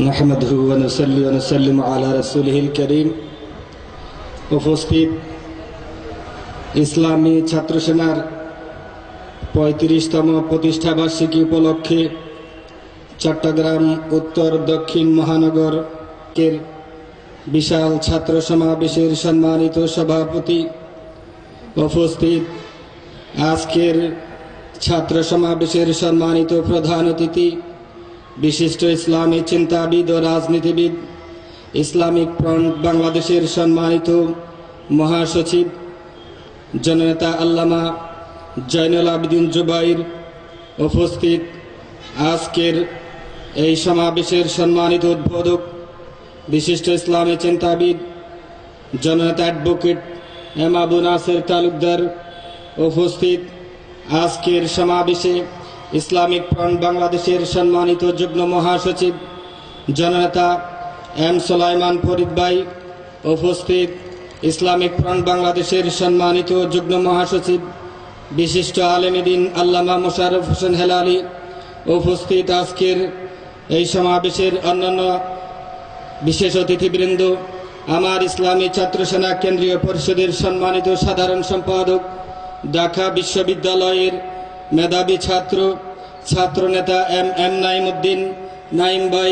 نحمده ونصلي ونسلم على رسوله الكريم উপস্থিত ইসলামী ছাত্র সেনার পঁয়ত্রিশতম প্রতিষ্ঠা বার্ষিকী উপলক্ষে চট্টগ্রাম উত্তর দক্ষিণ মহানগরের বিশাল ছাত্র সমাবেশের সম্মানিত সভাপতি উপস্থিত আজকের ছাত্র সমাবেশের সম্মানিত প্রধান অতিথি বিশিষ্ট ইসলামী চিন্তাবিদ ও রাজনীতিবিদ, ইসলামিক ফ্রন্ট বাংলাদেশের সম্মানিত মহাসচিব, জননেতা আল্লামা জয়নুল আবেদিন জুবাইর উপস্থিত আজকের এই সমাবেশের সম্মানিত উদ্বোধক, বিশিষ্ট ইসলামী চিন্তাবিদ, জননেতা অ্যাডভোকেট এম আবু নাসের তালুকদার উপস্থিত আজকের সমাবেশে ইসলামিক ফ্রন্ট বাংলাদেশের সম্মানিত যুগ্ম মহাসচিব, জননেতা এম সোলাইমান ফরিদ ভাই, উপস্থিত ইসলামিক ফ্রন্ট বাংলাদেশের সম্মানিত যুগ্ম মহাসচিব, বিশিষ্ট আলেমদিন আল্লামা মোশারফ হোসেন হেলালি উপস্থিত আজকের এই সমাবেশের অন্যান্য বিশেষ অতিথিবৃন্দ, আমার ইসলামী ছাত্রসেনা কেন্দ্রীয় পরিষদের সম্মানিত সাধারণ সম্পাদক, ঢাকা বিশ্ববিদ্যালয়ের মেধাবী ছাত্র ছাত্রনেতা এম এম নাইমুদ্দিন, নাইম ভাই,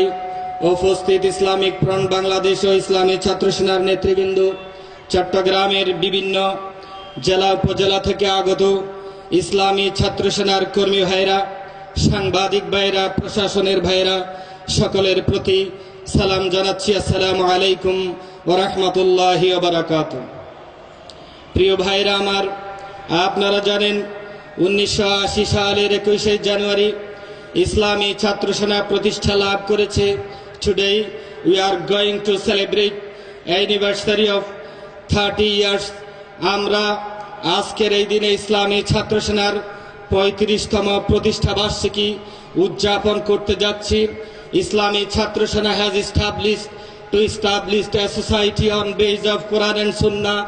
উপস্থিত ইসলামিক ফ্রন্ট বাংলাদেশ ও ইসলামী ছাত্র সেনার নেতৃবৃন্দ, চট্টগ্রামের বিভিন্ন জেলা উপজেলা থেকে আগত ইসলামী ছাত্র সেনার কর্মী ভাইরা, সাংবাদিক ভাইরা, প্রশাসনের ভাইরা, সকলের প্রতি সালাম জানাচ্ছি। আসসালামু আলাইকুম ওরহমতুল্লাহি বারাকাত প্রিয় ভাইরা আমার, আপনারা জানেন উনিশশো আশি সালের একুশে জানুয়ারি ইসলামী ছাত্র সেনা প্রতিষ্ঠা লাভ করেছে। Today we are going to celebrate anniversary of thirty years আমরা আজকের এই দিনে ইসলামী ছাত্র সেনার পঁয়ত্রিশতম প্রতিষ্ঠা বার্ষিকী উদযাপন করতে যাচ্ছি। Islami Chhatra Sena has established to establish a society on base of Quran and Sunnah,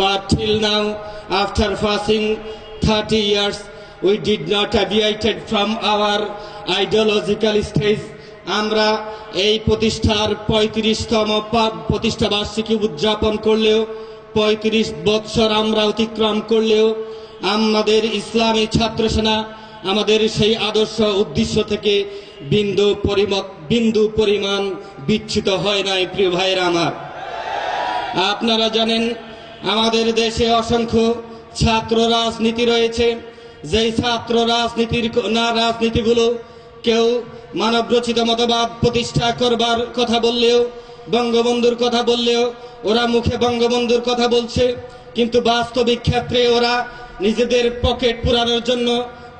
but till now, after passing 30 years, we did not deviated from our ideological stage. আমরা এই প্রতিষ্ঠার পঁয়ত্রিশতম প্রতিষ্ঠা বার্ষিকী উদযাপন করলেও, পঁয়ত্রিশ বৎসর আমরা অতিক্রম করলেও, আমাদের ইসলামী ছাত্র সেনা আমাদের সেই আদর্শ উদ্দেশ্য থেকে বিন্দু পরিমত বিন্দু পরিমাণ বিচ্ছিত হয় নাই, প্রিয় ভাইয়েরা আমার। আপনারা জানেন, আমাদের দেশে অসংখ্য ছাত্র রাজনীতি রয়েছে। যেই ছাত্র রাজনীতির না রাজনীতিগুলো কেউ মানব রচিত মতবাদ প্রতিষ্ঠা করবার কথা বললেও, বঙ্গবন্ধুর কথা বললেও, ওরা মুখে বঙ্গবন্ধুর কথা বলছে, কিন্তু বাস্তবিক ক্ষেত্রে ওরা নিজেদের পকেট পুরানোর জন্য,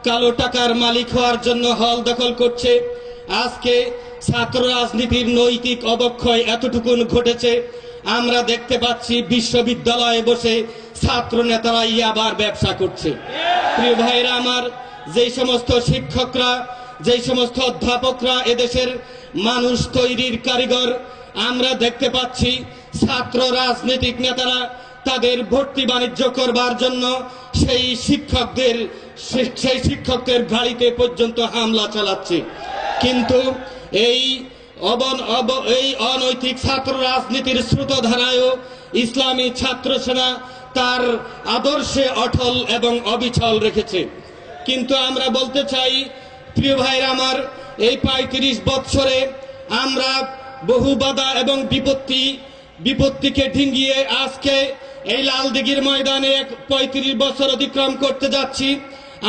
কালো টাকার মালিক হওয়ার জন্য হল দখল করছে। আজকে ছাত্র রাজনীতির নৈতিক অবক্ষয় এতটুকুন ঘটেছে। আমরা দেখতে পাচ্ছি বিশ্ববিদ্যালয়ে বসে ছাত্র নেতারা ইয়াবার ব্যবসা করছে। প্রিয় ভাইরা আমার, যেই সমস্ত শিক্ষকরা, যেই সমস্ত অধ্যাপকরা এদেশের মানুষ তৈরির কারিগর, আমরা দেখতে পাচ্ছি ছাত্র রাজনৈতিক নেতারা তাদের ভর্তি বাণিজ্য করবার জন্য সেই শিক্ষকদের সেই শিক্ষকদের গাড়িতে পর্যন্ত হামলা চালাচ্ছে। কিন্তু এই অবন, অব, এই অনৈতিক ছাত্র রাজনীতির স্রোতধারায়ও ইসলামী ছাত্র সেনা তার আদর্শে অটল এবং অবিচল রেখেছে। কিন্তু আমরা বলতে চাই, প্রিয় ভাইরা আমার, এই পঁয়ত্রিশ বৎসরে আমরা বহু বাধা এবং বিপত্তি, বিপত্তিকে ঢিঙ্গিয়ে আজকে এই লাল দিঘির ময়দানে পঁয়ত্রিশ বছর অতিক্রম করতে যাচ্ছি।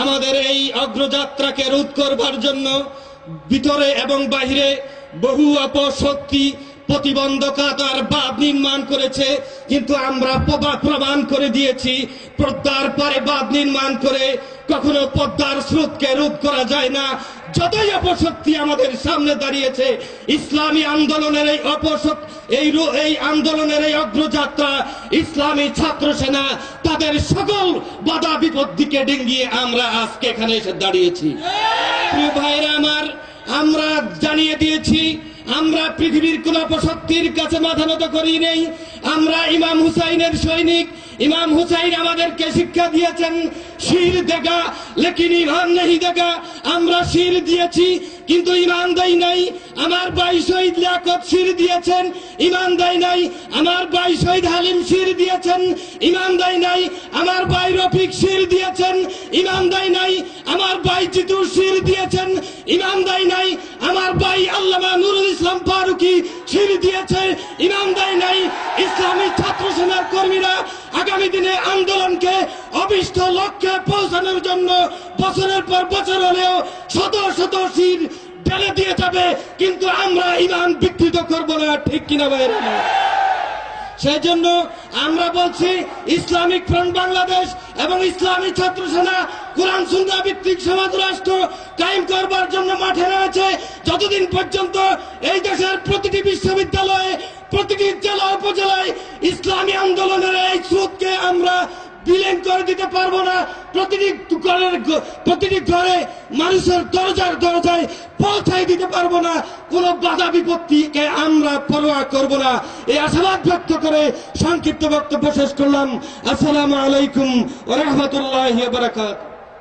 আমাদের এই অগ্রযাত্রাকে রোধ করবার জন্য ভিতরে এবং বাহিরে বহু অপশক্তি প্রতিবন্ধকতার বাদ নির্মাণ করেছে, কিন্তু আমরা প্রমাণ করে দিয়েছি পদ্মার পারে বাদ নির্মাণ করে কখনো পদ্মার স্রোতকে রোধ করা যায় না। যতই অপশক্তি আমাদের সামনে দাঁড়িয়েছে, ইসলামী আন্দোলনের এই অপশক্তি এই এই আন্দোলনের এই অগ্রযাত্রা, ইসলামী ছাত্র সেনা তাদের সকল বাধা বিপত্তিকে ডিঙ্গিয়ে আমরা আজকে এখানে এসে দাঁড়িয়েছি। ভাইরা আমার, আমরা জানিয়ে দিয়েছি আমরা পৃথিবীর কোন অপশক্তির কাছে মাথা নত করি নেই। আমরা ইমাম হুসাইনের সৈনিক। ইমাম হুসাইন আমাদেরকে শিক্ষা দিয়েছেন, শির দেখা, লেকিন ইমান নেই দেখা। আমরা শির দিয়েছি কিন্তু ইমান দেয় নাই, আমার ভাই শহীদ লিয়াকত শির দিয়েছেন। ইমান দেয় নাই, আমার ভাই শহীদ হালিম শির দিয়েছেন। ইমান দেয় নাই, আমার ভাই রফিক শির দিয়েছেন। ইমান দেয় নাই, আমার ভাই চিতুর শির দিয়েছেন। ইমান দেয় নাই, আমার ভাই আল্লামা নুরুল ইসলাম ফারুকি শির দিয়েছে। ইমান দেয় নাই, ইসলামী ছাত্র সেনার কর্মীরা আগামী দিনে আন্দোলনকে অবিষ্ট লক্ষ্যে পৌঁছানোর জন্য বছরের পর বছর হলেও শত শত শির ঢেলে দিয়ে যাবে, কিন্তু আমরা ইমান বিকৃত করব না, ঠিক কিনা বাইরে সেই জন্য আমরা বলছি, ইসলামিক ফ্রন্ট বাংলাদেশ এবং ইসলামী ছাত্র সেনা কোরআন সুন্দর ভিত্তিক সমাজ, রাষ্ট্র কায়েম করবার জন্য মাঠে রয়েছে যতদিন পর্যন্ত এই দেশের প্রতিটি বিশ্ববিদ্যালয়ে, প্রতিটি জেলা, উপজেলায় ইসলামী আন্দোলনের এই স্রোতকে আমরা বিলীন করে দিতে পারব না। প্রতিটি ঘরের প্রতিটি ঘরে মানুষের দরজার দরজায় পৌঁছাই দিতে পারব না। কোন বাধা বিপত্তিকে আমরা পরোয়া করব না। এই আশাবাদ ব্যক্ত করে সংক্ষিপ্ত বক্তব্য শেষ করলাম। আসসালামু আলাইকুম রহমতুল্লাহ বারাকাত